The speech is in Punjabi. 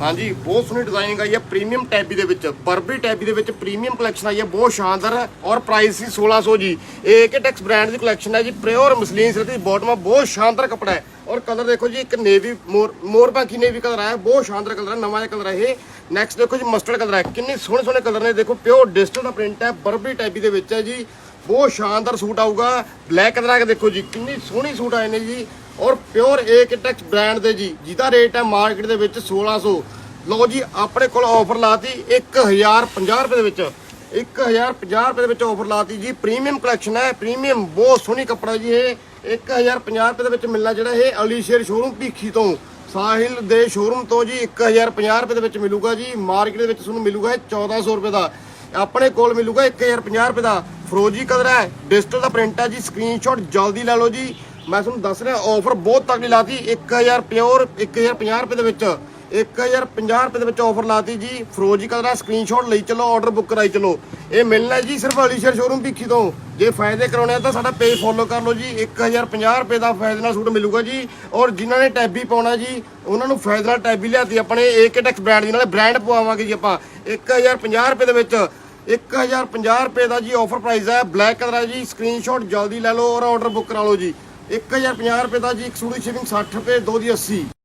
ਹਾਂਜੀ, ਬਹੁਤ ਸੋਹਣੀ ਡਿਜ਼ਾਈਨਿੰਗ ਆਈ ਹੈ ਪ੍ਰੀਮੀਅਮ ਟੈਬੀ ਦੇ ਵਿੱਚ ਬਰਬਰੀ ਟੈਬੀ ਦੇ ਵਿੱਚ ਪ੍ਰੀਮੀਅਮ ਕਲੈਕਸ਼ਨ ਆਈ ਹੈ, ਬਹੁਤ ਸ਼ਾਨਦਾਰ ਹੈ ਔਰ ਪ੍ਰਾਈਸ ਸੀ 1600 ਜੀ। ਇਹ ਕਿ ਟੈਕਸ ਬ੍ਰਾਂਡ ਦੀ ਕਲੈਕਸ਼ਨ ਹੈ ਜੀ ਪਿਓਰ ਮਸਲੀਨ ਸਿਲਕ ਦੀ ਬਾਟਮ ਬਹੁਤ ਸ਼ਾਨਦਾਰ ਕੱਪੜਾ ਹੈ। ਔਰ ਕਲਰ ਦੇਖੋ ਜੀ, ਇੱਕ ਨੇਵੀ ਮੋਰ ਮੋਰਬਾਂਕੀ ਨੇਵੀ ਕਲਰ ਆਇਆ, ਬਹੁਤ ਸ਼ਾਨਦਾਰ ਕਲਰ ਹੈ ਨਵਾਂ ਜਿਹਾ ਕਲਰ ਹੈ ਇਹ। ਨੈਕਸਟ ਦੇਖੋ ਜੀ ਮਸਟਰਡ ਕਲਰ ਹੈ ਕਿੰਨੇ ਸੋਹਣੇ ਸੋਹਣੇ ਕਲਰ ਨੇ, ਦੇਖੋ ਪਿਓਰ ਡਿਜੀਟਲ ਦਾ ਪ੍ਰਿੰਟ ਹੈ ਬਰਬਰੀ ਟੈਬੀ ਦੇ ਵਿੱਚ ਹੈ ਜੀ। ਬਹੁਤ ਸ਼ਾਨਦਾਰ ਸੂਟ ਆਊਗਾ ਬਲੈਕ ਕਲਰ ਆ ਕੇ ਦੇਖੋ ਜੀ, ਕਿੰਨੀ ਸੋਹਣੀ ਸੂਟ ਆਏ ਨੇ ਜੀ। ਔਰ ਪਿਓਰ ਏ ਕਿਟੈਕਸ ਬ੍ਰਾਂਡ ਦੇ ਜੀ, ਜਿਹਦਾ ਰੇਟ ਹੈ ਮਾਰਕੀਟ ਦੇ ਵਿੱਚ 1600 ਲਓ ਜੀ, ਆਪਣੇ ਕੋਲ ਆਫਰ ਲਾਤੀ 1050 ਰੁਪਏ ਦੇ ਵਿੱਚ। 1050 ਰੁਪਏ ਦੇ ਵਿੱਚ ਆਫਰ ਲਾਤੀ ਜੀ। ਪ੍ਰੀਮੀਅਮ ਕਲੈਕਸ਼ਨ ਹੈ, ਪ੍ਰੀਮੀਅਮ ਬਹੁਤ ਸੋਹਣੀ ਕੱਪੜਾ ਜੀ ਇਹ। 1050 ਰੁਪਏ ਦੇ ਵਿੱਚ ਮਿਲਣਾ ਜਿਹੜਾ ਇਹ ਅਲੀਸ਼ੇਰ ਸ਼ੋਰੂਮ ਭੀਖੀ ਤੋਂ। ਸਾਹਿਲ ਦੇ ਸ਼ੋਰੂਮ ਤੋਂ ਜੀ 1050 ਰੁਪਏ ਦੇ ਵਿੱਚ ਮਿਲੂਗਾ ਜੀ। ਮਾਰਕੀਟ ਦੇ ਵਿੱਚ ਤੁਹਾਨੂੰ ਮਿਲੂਗਾ ਇਹ 1400 ਰੁਪਏ ਦਾ। ਆਪਣੇ ਕੋਲ ਮਿਲੂਗਾ 1050 ਰੁਪਏ ਦਾ। ਫਰੋਜੀ ਕਲਰ ਹੈ ਡਿਜੀਟਲ ਦਾ ਪ੍ਰਿੰਟ ਹੈ ਜੀ। ਸਕਰੀਨਸ਼ਾਟ ਜਲਦੀ ਲੈ ਲਓ ਜੀ। ਮੈਂ ਤੁਹਾਨੂੰ ਦੱਸ ਰਿਹਾ ਆਫਰ ਬਹੁਤ ਤਕੜੀ ਲਾਤੀ 1000 ਪਿਓਰ 1050 ਰੁਪਏ ਦੇ ਵਿੱਚ 1050 ਰੁਪਏ ਦੇ ਵਿੱਚ ਆਫਰ ਲਾਤੀ ਜੀ। ਫਰੋਜੀ ਕਲਰ ਦਾ ਸਕਰੀਨਸ਼ਾਟ ਲਈ ਚਲੋ ਆਰਡਰ ਬੁੱਕ ਕਰਾਈ ਚਲੋ। ਇਹ ਮਿਲਣਾ ਜੀ ਸਿਰਫ ਅਲੀਸ਼ਰ ਸ਼ੋਰੂਮ ਭਿੱਖੀ ਤੋਂ। ਜੇ ਫਾਇਦੇ ਕਰਾਉਣੇ ਆ ਤਾਂ ਸਾਡਾ ਪੇਜ ਫੋਲੋ ਕਰ ਲਓ ਜੀ 1050 ਰੁਪਏ ਦਾ ਫਾਇਦੇ ਨਾਲ ਸੂਟ ਮਿਲੂਗਾ ਜੀ। ਔਰ ਜਿਨ੍ਹਾਂ ਨੇ ਟੈਬੀ ਪਾਉਣਾ ਜੀ, ਉਹਨਾਂ ਨੂੰ ਫਾਇਦੇ ਨਾਲ ਟੈਬੀ ਲਿਆਤੀ ਆਪਣੇ ਏਕਟੈਕਸ ਬ੍ਰਾਂਡ ਦੀ, ਨਾਲੇ ਬ੍ਰਾਂਡ ਪਵਾਵਾਂਗੇ ਜੀ ਆਪਾਂ। 1050 ਰੁਪਏ ਦੇ ਵਿੱਚ 1050 ਰੁਪਏ ਦਾ ਜੀ ਆਫਰ ਪ੍ਰਾਈਸ ਹੈ ਬਲੈਕ ਕਲਰ ਹੈ ਜੀ। ਸਕਰੀਨਸ਼ਾਟ ਜਲਦੀ ਲੈ ਲਓ ਔਰ ਆਰਡਰ ਬੁੱਕ ਕਰਾ ਲਓ ਜੀ। 1050 ਰੁਪਏ ਦਾ ਜੀ ਇੱਕ ਸੂਟ ਦੀ ਸ਼ਿਪਿੰਗ 60 ਰੁਪਏ ਦੋ ਦੀ 80